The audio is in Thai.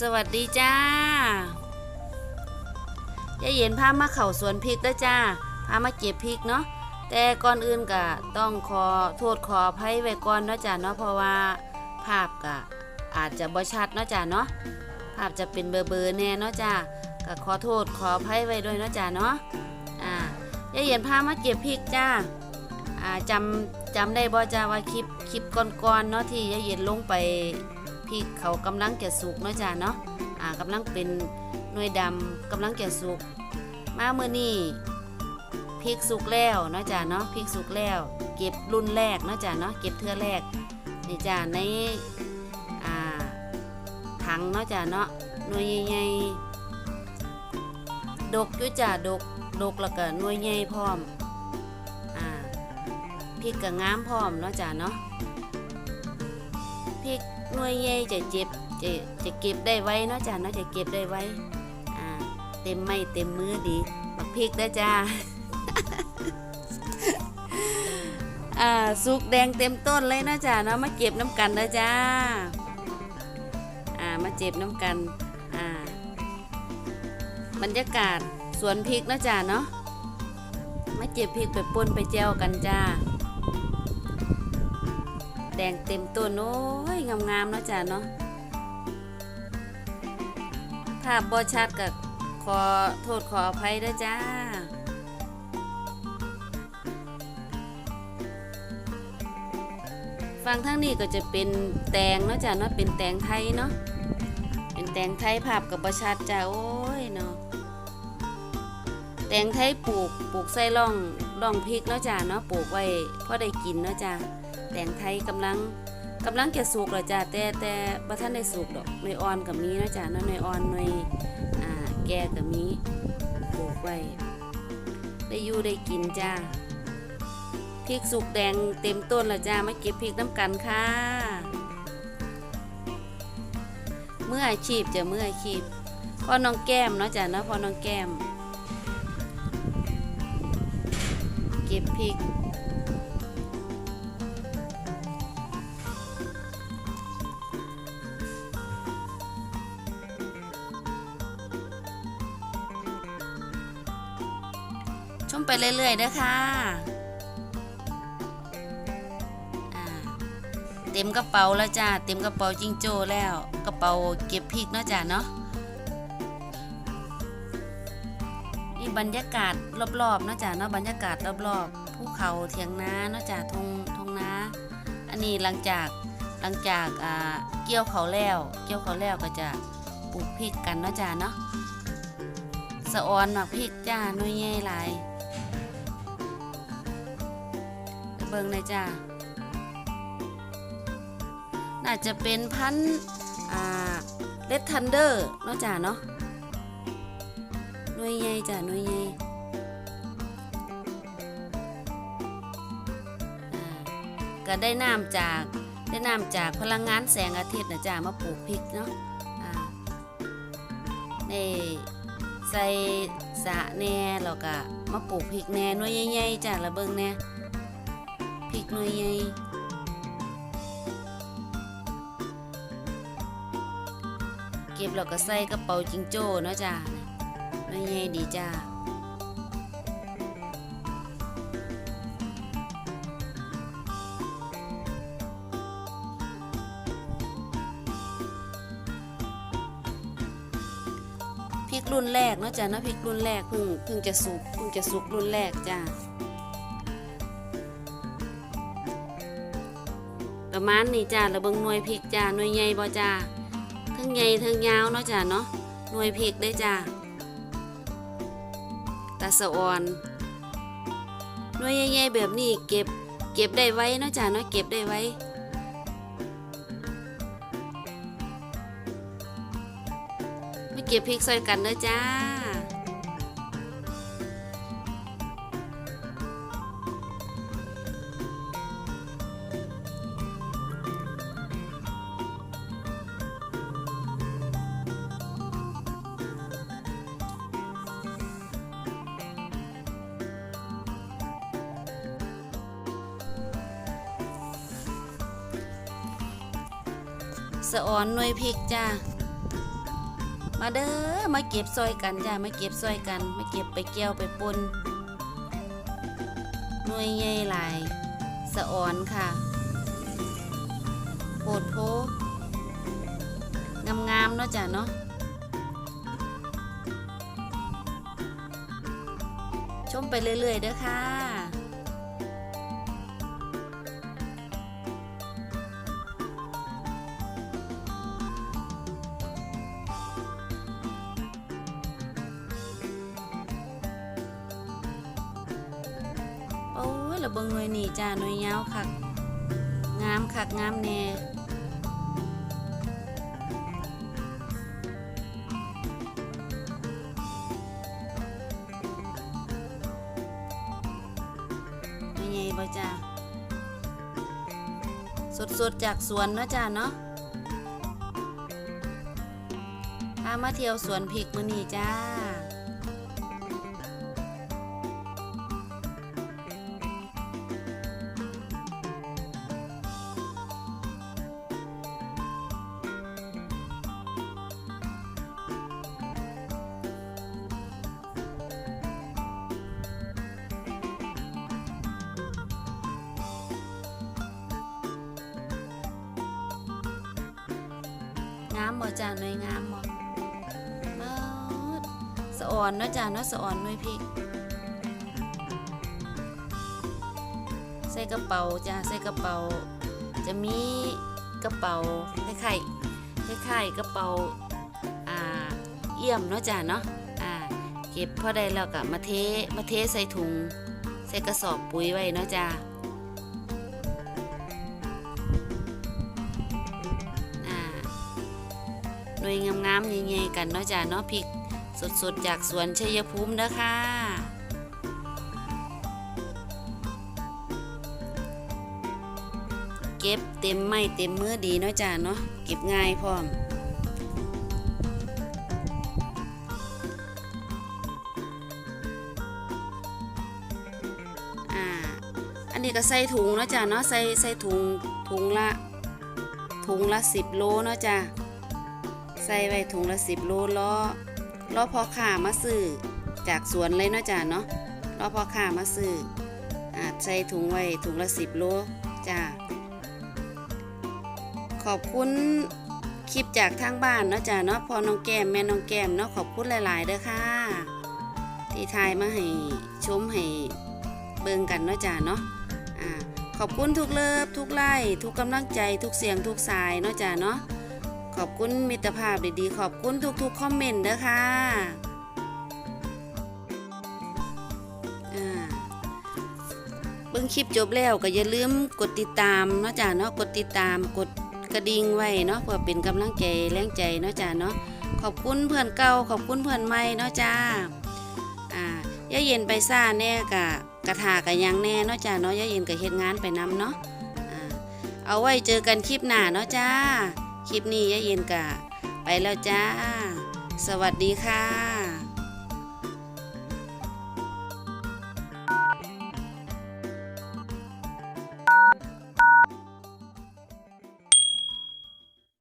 สวัสดีจ้ายายเย็นพามาเข่าสวนพริกแล้วจ้าพามาเก็บพริกเนาะแต่ก่อนอื่นก็ต้องขอโทษขออภัยไว้ก่อนเนาะจ้าเนาะเพราะว่าภาพก็อาจจะบ่ชัดเนาะจ้าเนาะภาพจะเป็นเบอร์เบอร์แน่เนาะจ้าก็ขอโทษขออภัยไว้ด้วยเนาะจ้าเนาะอ่ายายเย็นพามาเก็บพริกจ้าอ่าจำจำได้บ่จ้าว่าคลิปคลิปก่อนๆเนาะที่ยายเย็นลงไป พริกเขากำลังจะสุกเนาะจ้าเนาะอ่ากำลังเป็นหน่วยดำกำลังจะสุก มาเมื่อนี้พริกสุกแล้วเนาะจ้าเนาะพริกสุกแล้ว เก็บรุ่นแรกเนาะจ้าเนาะเก็บเทื่อแรกนี่จ้าในอ่าถังเนาะจ้าเนาะหน่วยใหญ่ๆดกยู่จ้าดกดกแล้วก็หน่วยใหญ่พร้อมอ่าพริกก็งามพร้อมเนาะจ้าเนาะพริก หน่วยใหญ่จะเจ็บจะจะเก็บได้ไว้เนาะจ้าเนาะจะเก็บได้ไว้อ่าเต็มไม้เต็มมือดีบักพริกนะจ้าอ่าสุกแดงเต็มต้นเลยเนาะจ้าเนาะมาเก็บน้ำกันนะจ้าอ่ามาเจ็บน้ำกันอ่าบรรยากาศสวนพริกเนาะจ้าเนาะมาเจ็บพริกไปป่นไปแจวกันจ้า แดงเต็มต้นโอ้ยงามๆเนาะจ้าเนาะถ้าบอชัดก็ขอโทษขออภัยด้วยจ้า ฟังทั้งนี้ก็จะเป็นแตงเนาะจ้ะเนาะเป็นแตงไทยเนาะเป็นแตงไทยภาพกับบชัดจ้าโอ้ยเนาะแตงไทยปลูกปลูกใส่ร่องร่องพริกเนาะจ้าเนาะปลูกไว้พอได้กินเนาะจ้า แตงไทยกำลังกำลังจะสุกแล้วจ้าแต่แต่บ่ทันได้สุกดอกหน่วยอ่อนกับมีนะจ้าเนาะหน่วยอ่อนหน่วยอ่าแก่กับมีปลูกไว้ได้อยู่ได้กินจ้าพริกสุกแดงเต็มต้นแล้วจ้ามาเก็บพริกน้ำกันค่ะ เมื่ออาชีพจะเมื่ออาชีพพ่อน้องแก้มเนาะจ้าเนาะพ่อน้องแก้ม เก็บพริก ไปเรื่อยๆเด้อค่ะอ่าเต็มกระเป๋าแล้วจ้าเต็มกระเป๋าจิงโจ้แล้ว กระเป๋าเก็บพริกเนาะจ้าเนาะนี่บรรยากาศรอบๆเนาะจ้าเนาะบรรยากาศรอบๆภูเขาเถียงนาเนาะจ้าทงทงนาอันนี้หลังจากหลังจากอ่าเกี่ยวเขาแล้ว เกี่ยวเขาแล้วก็จะปลูกพริกกันเนาะจ้าเนาะสะออนหมักพริกจ้าหน่ยใหญ่หลาย เบิ่งเลยจ้าน่าจะเป็นพันธุ์อ่าเลดทันเดอร์เนาะจ้าเนาะหน่วยใหญ่จ้าหน่วยใหญ่ก็ได้น้ำจากได้น้ำจากพลังงานแสงอาทิตย์นะจ้ามาปลูกพริกเนาะอ่ใส่สะแน่แล้วก็มาปลูกพริกแน่หน่วยใหญ่ๆจ้าระเบิงแน่ พริกหน่วยใหญ่เก็บแล้วก็ใส่กระเป๋าจิงโจ้เนาะจ้าน้อยใหญ่ดีจ้าพริกรุ่นแรกเนาะจ้าเนาะพริกรุ่นแรกเพิ่งเพิ่งจะสุกเพิ่งจะสุกรุ่นแรกจ้า ประมาณนี้จ้าระเบิงหน่วยพริกจ้าหน่วยใหญ่บ่จ้าทั้งใหญ่ทั้งยาวเนาะจ้ะเนาะหน่วยพริกได้จ้ะตาสะออนหน่วยใหญ่ๆแบบนี้เก็บเก็บได้ไว้เนาะจ้ะเนาะเก็บได้ไว้ไม่เก็บพริกซอยกันเด้อจ้า สะออนหน่วยพริกจ้ามาเด้อมาเก็บซอยกันจ้ามาเก็บซอยกันมาเก็บไปเกี่ยวไปปนหน่วยใหญ่หลายสะอ่อนค่ะโพดโพงามๆเนาะจ้ะเนาะชมไปเรื่อยๆเด้อค่ะ ระเบิงหน่วยนี่จ้าหน่วยยาวคักงามคักงามแน่ไม่ไงบ่จ้าสดๆจากสวนเนาะจ้าเนาะพามาเที่ยวสวนพริกมื้อนี้จ้าามบ่จ้าหน่วยงามบ่มาดสะอ่อนเนาะจ้าเนาะสะอ่อนหน่วยพริก ใส่กระเป๋าจ้าใส่กระเป๋า จะมีกระเป๋าคล้ายๆคล้ายๆกระเป๋าอ่าเอี่ยมเนาะจ้าเนาะอ่าเก็บพอได้แล้วก็มาเทมาเทใส่ถุง ใส่กระสอบปุ๋ยไว้เนาะจ้า วยงามๆใหญ่ๆกันเนาะจ้าเนาะพริกสดๆจากสวนชัยภูมิเด้อค่ะเก็บเต็มไม้เต็มมือดีเนาะจ้าเนาะเก็บง่ายพร้อมอ่าอันนี้ก็ใส่ถุงเนาะจ้าเนาะใส่ใส่ถุงถุงละถุงละสิบโลเนาะจ้า ใส่ไว้ถุงละสิบโลล้อล้อพอขามาซื้อจากสวนเลยเนาะจ้าเนาะล้อพอขามาซื้ออ่าใส่ถุงไว้ถุงละสิบโลจ้าขอบคุณคลิปจากทางบ้านเนาะจ้ะเนาะพอน้องแก้มแม่น้องแก้มเนาะขอบคุณหลาย ๆเด้อค่ะที่ทายมาให้ชมให้เบิ่งกันเนาะจ้ะเนาะขอบคุณทุกเลิฟทุกไล่ทุกกำลังใจทุกเสียงทุกสายเนาะจ้ะเนาะ ขอบคุณมิตรภาพดีๆ ขอบคุณทุกๆ คอมเมนต์เด้อค่ะอ่าเบิ่งคลิปจบแล้วก็อย่าลืมกดติดตามเนาะจ้าเนาะกดติดตามกดกระดิ่งไว้เนาะเพื่อเป็นกำลังใจแรงใจเนาะจ้าเนาะขอบคุณเพื่อนเก่าขอบคุณเพื่อนใหม่เนาะจ้าอ่าย่าเย็นไปซ่าแน่กะกระถากะยังแน่เนาะจ้าเนาะย่าเย็นกะเฮ็ดงานไปนำเนาะอ่าเอาไว้เจอกันคลิปหน้าเนาะจ้า คลิปนี้ย่เย็นกะไปแล้วจ้า สวัสดีค่ะ